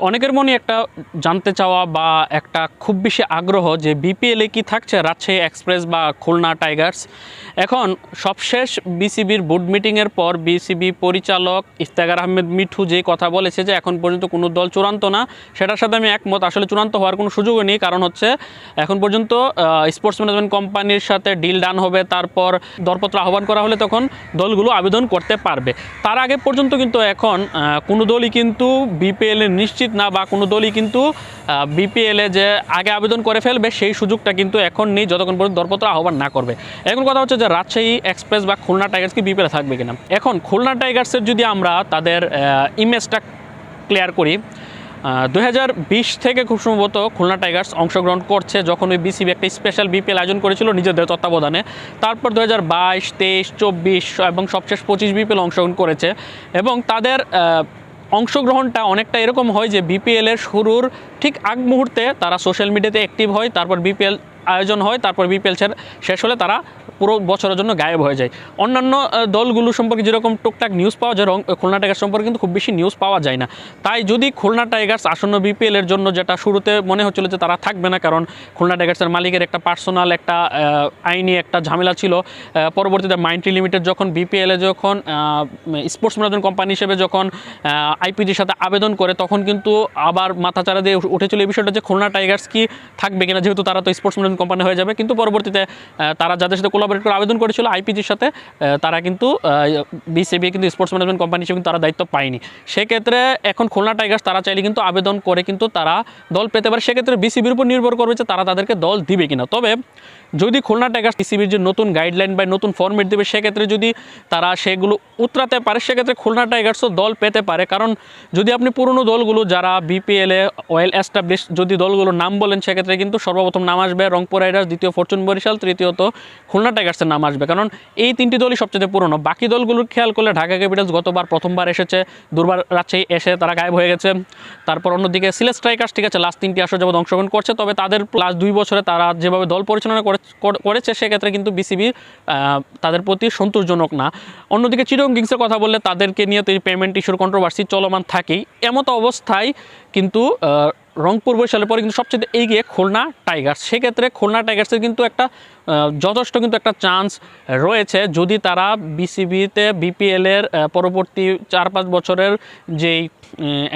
অনেকের মনে একটা জানতে চাওয়া বা একটা খুব বেশি আগ্রহ যে বিপিএলে কি থাকছে রাজশাহী এক্সপ্রেস বা খুলনা টাইগার্স এখন সবশেষ বিসিবির বোর্ড মিটিংয়ের পর বিসিবি পরিচালক ইফতেখার আহমেদ মিঠু যে কথা বলেছে যে এখন পর্যন্ত কোনো দল চূড়ান্ত না, সেটার সাথে আমি একমত। আসলে চূড়ান্ত হওয়ার কোনো সুযোগও নেই, কারণ হচ্ছে এখন পর্যন্ত স্পোর্টস ম্যানেজমেন্ট কোম্পানির সাথে ডিল ডান হবে, তারপর দরপত্র আহ্বান করা হলে তখন দলগুলো আবেদন করতে পারবে। তার আগে পর্যন্ত কিন্তু এখন কোনো দলই কিন্তু বিপিএল এ নিশ্চিত না বা কোনো দলই কিন্তু বিপিএলে যে আগে আবেদন করে ফেলবে সেই সুযোগটা কিন্তু এখন নেই, যতক্ষণ পর্যন্ত দরপত্র আহ্বান না করবে। এখন কথা হচ্ছে যে রাজশাহী এক্সপ্রেস বা খুলনা টাইগার্স কি বিপিএল থাকবে কিনা? এখন খুলনা টাইগার্সের যদি আমরা তাদের ইমেজটা ক্লিয়ার করি দু হাজার বিশ থেকে খুব সম্ভবত খুলনা টাইগার্স অংশগ্রহণ করছে যখন ওই বিসিবি একটা স্পেশাল বিপিএল আয়োজন করেছিল নিজেদের তত্ত্বাবধানে। তারপর দু হাজার বাইশ, তেইশ, চব্বিশ এবং সবশেষ পঁচিশ বিপিএল অংশগ্রহণ করেছে এবং তাদের অংশগ্রহণটা অনেকটা এরকম হয় যে বিপিএলের শুরুর ঠিক আগ মুহূর্তে তারা সোশ্যাল মিডিয়াতে অ্যাক্টিভ হয়, তারপর বিপিএল আয়োজন হয়, তারপর বিপিএল শেষ হলে তারা পুরো বছরের জন্য গায়েব হয়ে যায়। অন্যান্য দলগুলো সম্পর্কে যেরকম টুকটাক নিউজ পাওয়া যায় খুলনা টাইগার্স সম্পর্কে কিন্তু খুব বেশি নিউজ পাওয়া যায় না। তাই যদি খুলনা টাইগার্স আসন্ন বিপিএলের জন্য যেটা শুরুতে মনে হচ্ছিল যে তারা থাকবে না, কারণ খুলনা টাইগার্সের মালিকের একটা পার্সোনাল একটা আইনি একটা ঝামেলা ছিল পরবর্তীতে মাইন্ট্রি লিমিটেড যখন বিপিএলে যখন স্পোর্টস ম্যানেজমেন্ট কোম্পানি হিসেবে যখন আইপিজির সাথে আবেদন করে, তখন কিন্তু আবার মাথাচাড়া দিয়ে উঠেছিল এই বিষয়টা যে খুলনা টাইগার্স কি থাকবে কিনা, যেহেতু তারা তো স্পোর্টস ম্যানেজমেন্ট কোম্পানি হয়ে যাবে। কিন্তু পরবর্তীতে তারা যাদের সাথে কোলাবরেট করে আবেদন করেছিল আইপিজির সাথে তারা কিন্তু বিসিবি কিন্তু স্পোর্টস ম্যানেজমেন্ট কোম্পানি হিসেবে কিন্তু তারা দায়িত্ব পায়নি। সেক্ষেত্রে এখন খুলনা টাইগার্স তারা চাইলে কিন্তু আবেদন করে কিন্তু তারা দল পেতে পারে। সেক্ষেত্রে বিসিবির উপর নির্ভর করবে যে তারা তাদেরকে দল দিবে কিনা। তবে যদি খুলনা টাইগার্স বিসিবির যে নতুন গাইডলাইন বা নতুন ফর্মেট দেবে, সেক্ষেত্রে যদি তারা সেগুলো উতরাতে পারে, সেক্ষেত্রে খুলনা টাইগার্সও দল পেতে পারে। কারণ যদি আপনি পুরনো দলগুলো, যারা বিপিএলে ওয়েল এস্টাবলিশ যদি দলগুলোর নাম বলেন, সেক্ষেত্রে কিন্তু সর্বপ্রথম নাম আসবে রংপুর রাইডার্স দ্বিতীয় ফরচুন বরিশাল তৃতীয়ত খুলনা টাইগার্সের নাম আসবে। কারণ এই তিনটি দলই সবচেয়ে পুরনো। বাকি দলগুলোর খেয়াল করলে ঢাকা ক্যাপিটালস গতবার প্রথমবার এসেছে, দুর্বার রাজশাহী এসে তারা গায়েব হয়ে গেছে। তারপর অন্যদিকে সিলেট স্ট্রাইকার্স ঠিক আছে লাস্ট তিনটি আসর যাবত অংশগ্রহণ করছে, তবে তাদের লাস্ট দুই বছরে তারা যেভাবে দল পরিচালনা করে- করেছে, সেক্ষেত্রে কিন্তু বিসিবি তাদের প্রতি সন্তোষজনক না। অন্যদিকে চিরং কিংসের কথা বললে তাদেরকে নিয়ে তো পেমেন্ট ইস্যুর কন্ট্রোভার্সি চলমান থাকেই। এমতো অবস্থায় কিন্তু রংপুর বরিশালের পরে কিন্তু সবচেয়ে এগিয়ে খুলনা টাইগার্স। সেক্ষেত্রে খুলনা টাইগার্সের কিন্তু একটা যথেষ্ট কিন্তু একটা চান্স রয়েছে। যদি তারা বিসিবিতে বিপিএলের পরবর্তী চার পাঁচ বছরের যেই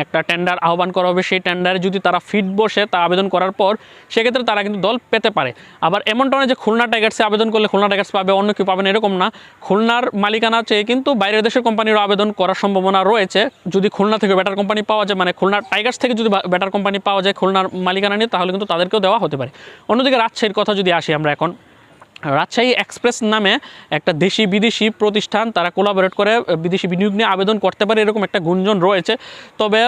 একটা টেন্ডার আহ্বান করা হবে, সেই টেন্ডারে যদি তারা ফিট বসে তা আবেদন করার পর, সেক্ষেত্রে তারা কিন্তু দল পেতে পারে। আবার এমনটা নয় যে খুলনা টাইগার্সে আবেদন করলে খুলনা টাইগার্স পাবে, অন্য কেউ পাবেন এরকম না। খুলনার মালিকানা চেয়ে কিন্তু বাইরের দেশের কোম্পানিরও আবেদন করার সম্ভাবনা রয়েছে। যদি খুলনা থেকে বেটার কোম্পানি পাওয়া যায় মানে খুলনা টাইগার্স থেকে যদি বেটার কোম্পানি পাওয়া যায় খুলনার মালিকানা নিয়ে, তাহলে কিন্তু তাদেরকেও দেওয়া হতে পারে। অন্যদিকে রাজশাহীর কথা যদি আসি আমরা এখন। রাজশাহী এক্সপ্রেস নামে একটা দেশি বিদেশি প্রতিষ্ঠান, তারা কোলাবোরেট করে বিদেশি বিনিয়োগ নিয়ে আবেদন করতে পারে, এরকম একটা গুঞ্জন রয়েছে। তবে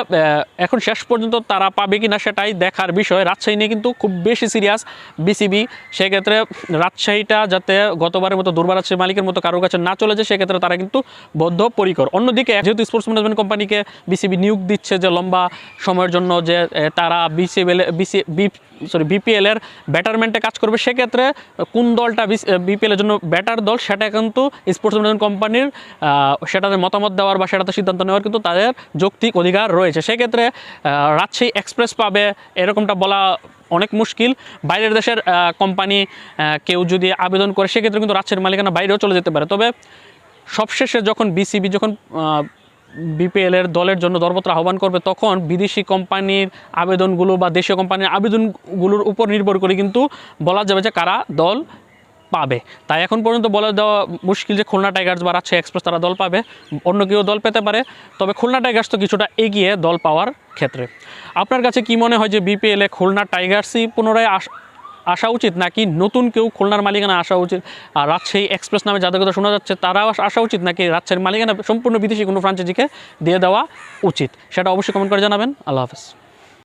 এখন শেষ পর্যন্ত তারা পাবে কি না সেটাই দেখার বিষয়। রাজশাহী নিয়ে কিন্তু খুব বেশি সিরিয়াস বিসিবি সেক্ষেত্রে রাজশাহীটা যাতে গতবারের মতো দুর্বার রাজশাহী মালিকের মতো কারোর কাছে না চলে যায় সেক্ষেত্রে তারা কিন্তু বদ্ধপরিকর। অন্যদিকে, যেহেতু স্পোর্টস ম্যানেজমেন্ট কোম্পানিকে বিসিবি নিয়োগ দিচ্ছে যে লম্বা সময়ের জন্য যে তারা বিসিবিএল বিসি বি সরি বিপিএলের ব্যাটারমেন্টে কাজ করবে, সেক্ষেত্রে কোন দলটা বিপিএল এর জন্য ব্যাটার দল, সেটা কিন্তু স্পোর্টস ম্যানেজমেন্ট কোম্পানির সেটাতে মতামত দেওয়ার বা সেটাতে সিদ্ধান্ত নেওয়ার কিন্তু তাদের যৌক্তিক অধিকার রয়েছে। সেক্ষেত্রে রাজশাহী এক্সপ্রেস পাবে, এরকমটা বলা অনেক মুশকিল। বাইরের দেশের কোম্পানি কেউ যদি আবেদন করে, সেক্ষেত্রে কিন্তু রাজশাহীর মালিকানা বাইরেও চলে যেতে পারে। তবে সবশেষে যখন বিসিবি যখন বিপিএল এর দলের জন্য দরপত্র আহ্বান করবে, তখন বিদেশি কোম্পানির আবেদনগুলো বা দেশীয় কোম্পানির আবেদনগুলোর উপর নির্ভর করে কিন্তু বলা যাবে যে কারা দল পাবে। তাই এখন পর্যন্ত বলে দেওয়া মুশকিল যে খুলনা টাইগার্স বা রাজশাহী এক্সপ্রেস তারা দল পাবে, অন্য কেউ দল পেতে পারে। তবে খুলনা টাইগার্স তো কিছুটা এগিয়ে দল পাওয়ার ক্ষেত্রে। আপনার কাছে কি মনে হয় যে বিপিএলে খুলনা টাইগার্সই পুনরায় আস, আসা উচিত, নাকি নতুন কেউ খুলনার মালিকানা আসা উচিত? আর রাজশাহী এক্সপ্রেস নামে যাদের কথা শোনা যাচ্ছে, তারাও আসা উচিত, নাকি রাজশাহীর মালিকানা সম্পূর্ণ বিদেশি কোনো ফ্রাঞ্চাইজিকে দিয়ে দেওয়া উচিত? সেটা অবশ্যই কমেন্ট করে জানাবেন। আল্লাহ হাফেজ।